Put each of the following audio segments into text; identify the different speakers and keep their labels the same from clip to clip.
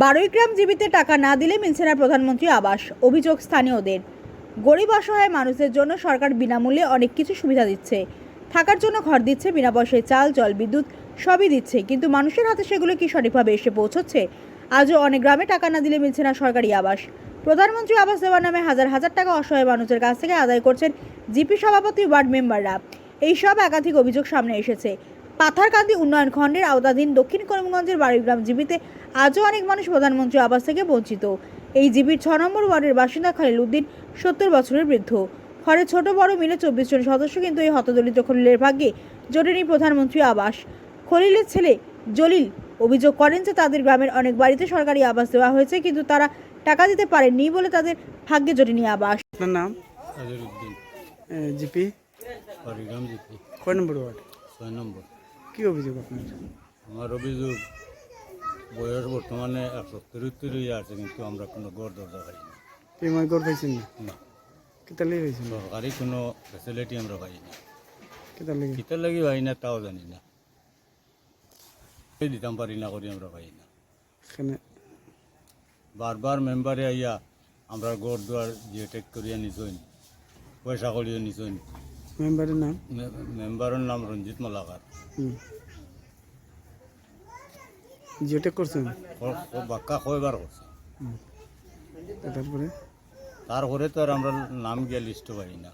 Speaker 1: বারোই গ্রাম জীবিতে টাকা না দিলে মিলছে না প্রধানমন্ত্রী আবাস, অভিযোগ স্থানীয়দের। গরিব অসহায় মানুষদের জন্য সরকার বিনামূল্যে অনেক কিছু সুবিধা দিচ্ছে। থাকার জন্য ঘর দিচ্ছে, বিনা পয়সায় চাল, জল, বিদ্যুৎ সবই দিচ্ছে, কিন্তু মানুষের হাতে সেগুলো কি সঠিকভাবে এসে পৌঁছচ্ছে? আজও অনেক গ্রামে টাকা না দিলে মিলছে না সরকারি আবাস। প্রধানমন্ত্রী আবাস দেওয়ার নামে হাজার হাজার টাকা অসহায় মানুষের কাছ থেকে আদায় করছেন জিপি সভাপতি ওয়ার্ড মেম্বাররা। এই সব একাধিক অভিযোগ সামনে এসেছে। পাথারকান্দি উন্নয়ন খণ্ডের আওতাধীন দক্ষিণ করিমগঞ্জের বাড়িগ্রাম জীবিতে আজও অনেক মানুষ প্রধানমন্ত্রী আবাস থেকে বঞ্চিত। এই জীবির ছ নম্বর ওয়ার্ডের বাসিন্দা খালিল উদ্দিন সত্তর বছরের বৃদ্ধ। ঘরে ছোট বড় মিলে চব্বিশ জন সদস্য কিন্তু এই হতদলিত খলিলের ভাগ্যে জোটেনি প্রধানমন্ত্রী আবাস। খলিলের ছেলে জলিল অভিযোগ করেন যে তাদের গ্রামের অনেক বাড়িতে সরকারি আবাস দেওয়া হয়েছে কিন্তু তারা টাকা দিতে পারেননি বলে তাদের ভাগ্যে জোটেনি আবাস।
Speaker 2: আপনার নাম? জিপি?
Speaker 3: জিপি।
Speaker 2: কয় নম্বর ওয়ার্ড?
Speaker 3: ছয় নম্বর।
Speaker 2: কি অভিযোগ আপনার?
Speaker 3: আমার অভিযোগ বয়স বর্তমানে একশো তিরুত্তর আছে কিন্তু আমরা কোনো গড় দরজা পাই না।
Speaker 2: পেমাই গড় পাইছেন না?
Speaker 3: না।
Speaker 2: কেতার লেগে পাইছেন
Speaker 3: সরকারি কোনো ফেসিলিটি আমরা পাই না।
Speaker 2: কেতার লেগে
Speaker 3: কিতার লাগি পাই না তাও জানি না। দিতাম পারি না করি আমরা পাই না।
Speaker 2: এখানে
Speaker 3: বারবার মেম্বারে আইয়া আমরা গড় দুয়ার জিও টেক করিয়া নিছইন পয়সা করিয়া নিছইন।
Speaker 2: মেম্বারের নাম?
Speaker 3: মেম্বারের নাম রঞ্জিত মালাকার
Speaker 2: জিওটেক করছেন
Speaker 3: ক- ক- বাক্কা কয়বার করছে
Speaker 2: তারপরে
Speaker 3: তারপরে তো আর আমরা নাম গিয়া লিস্ট পাই না।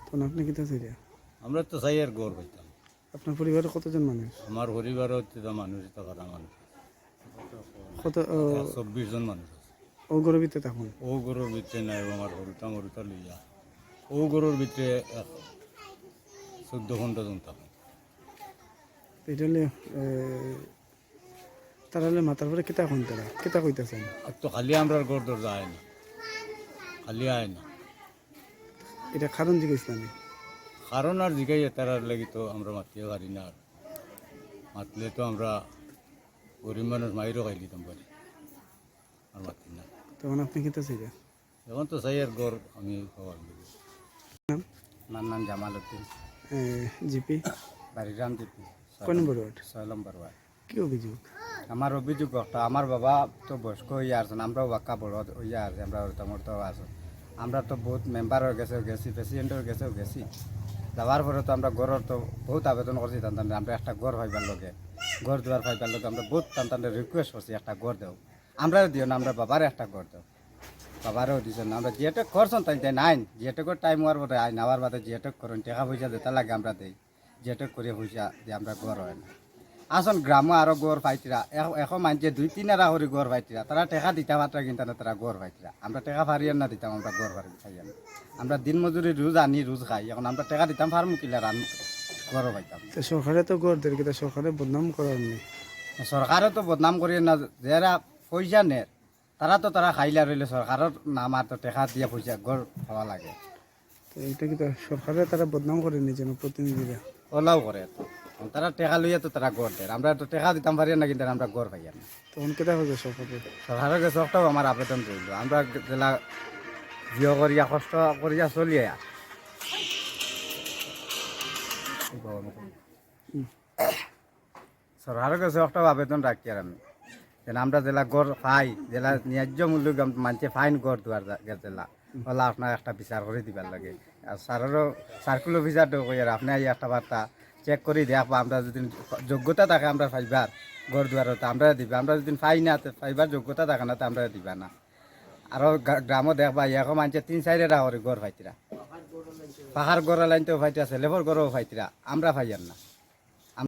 Speaker 2: তখন আপনি কিতা চাইরা
Speaker 3: আমরা তো চাই আর গড় পাইতাম
Speaker 2: আপনার পরিবারে কতজন মানুষ
Speaker 3: আমার পরিবারত তো মানুষ তো কথা মানুষ
Speaker 2: কত
Speaker 3: চব্বিশ জন মানুষ
Speaker 2: ও গরবিতে তখন
Speaker 3: ও গরুর ভিতরে নাই আমার হরুতা মরুতা লইয়া। ও গরুর ভিতরে চোদ্দ ঘণ্টা জন থাকে।
Speaker 2: এটা হলে তারা হলে মাথার পরে কেতা কোন তারা কেতা কইতাছেন
Speaker 3: আর তো খালি আমরা গড় দরজা আয় না। খালি আয় না।
Speaker 2: এটা কারণ জিজ্ঞেস আমি
Speaker 3: কারণ আর জিগাই তারার লাগি তো আমরা মাতিয়ে পারি না আর মাতলে তো আমরা গরিব মানুষ মাইরও খাই দিতাম পারি আর মাতি না।
Speaker 2: তখন আপনি কিতা চাইরা
Speaker 3: এখন তো চাই আর গড় আমি
Speaker 2: নাম
Speaker 3: আমার নাম জামাল উদ্দিন
Speaker 2: জিপি
Speaker 3: বাড়িগ্রাম জিপি
Speaker 2: কয় নম্বর ওয়ার্ড
Speaker 3: ছয় নম্বর ওয়ার্ড
Speaker 2: কি অভিযোগ
Speaker 3: আমার অভিযোগ একটা আমার বাবা তো বয়স্ক হইয়া আসছেন আমরাও বাক্কা বড় হইয়া আছে আমরা তোমার তো আছো আমরা তো বহুত মেম্বার হয়ে গেছে গেছি প্রেসিডেন্ট হয়ে গেছেও গেছি যাওয়ার পরে তো আমরা গড়ের তো বহুত আবেদন করছি তান আমরা একটা গড় পাইবার লগে গড় দেওয়ার পাইবার লগে আমরা বহুত তান রিকোয়েস্ট করছি একটা গড় দেও আমরা দিও না আমরা বাবার একটা গড় দেও বাবারও দিছেন না। আমরা জিয়েটেক করছেন তাই তাই নাই। জিয়েটেকের টাইম হওয়ার পরে আই নেওয়ার বাদে জিয়েটেক করুন টাকা পয়সা দিতে লাগে আমরা দেই। জিয়েটেক করে পয়সা দিয়ে আমরা গড় হয় না। আসন গ্রামে আরও গড় পাইতিরা। এখন মানছে দুই তিনারা করে গড় পাইতিরা। তারা টেকা দিতে মাত্রা কিন্তু না তারা গড় পাইতিরা। আমরা টেকা ফারিয়ার না দিতাম আমরা গড় ফারি খাইয়ান আমরা দিন মজুরি রোজ আনি রোজ খাই। এখন আমরা টেকা দিতাম ফার্ম কিলে রান গড় পাইতাম।
Speaker 2: তো সরকারে তো গড় দেয় কিন্তু সরকারে বদনাম করার নেই
Speaker 3: সরকারে তো বদনাম করি না। যারা পয়সা নে তারা তো তারা খাইলা রইলে সরকারের নাম আর তো টেকা দিয়ে পয়সা গড় খাওয়া লাগে।
Speaker 2: তো এটা কি সরকারে তারা বদনাম করেনি যেন প্রতিনিধিরা
Speaker 3: ওলাও করে তো। তারা টেকা লইয়া তো তারা গড় দেয় আমরা তো টেকা দিতাম পারি না কিন্তু আমরা গড় পাইয়া না
Speaker 2: তখন কেটা হবে সরকারে
Speaker 3: সরকারের কাছে একটাও আমার আবেদন রইল আমরা জেলা জিও করিয়া কষ্ট করিয়া চলিয়া সরকারের কাছে একটাও আবেদন রাখি আর আমি। আমরা জেলা গড় পাই, জেলা ন্যায্য মূল্য মানছে ফাইন গড় দুয়ার জেলা। ওলা আপনার একটা বিচার করে দিবার লাগে। আর স্যারেরও সার্কুল অফিসারটাও কই আর আপনি একটা বার্তা চেক করে দেখব আমরা যদি যোগ্যতা থাকে আমরা পাইবার গড় দুয়ারও তো আমরা দিবা। আমরা যদি পাই না তো পাইবার যোগ্যতা থাকে না তো আমরা দিবা না। আরও গ্রামও দেখবা ইয়াকো মানছে তিন চাইরেরা করে গড় পাইতিরা। পাহাড় গড় লাইন তো ফাইতে আছে লেবর গড়ও ফাইতিরা আমরা ফাইয়ার না।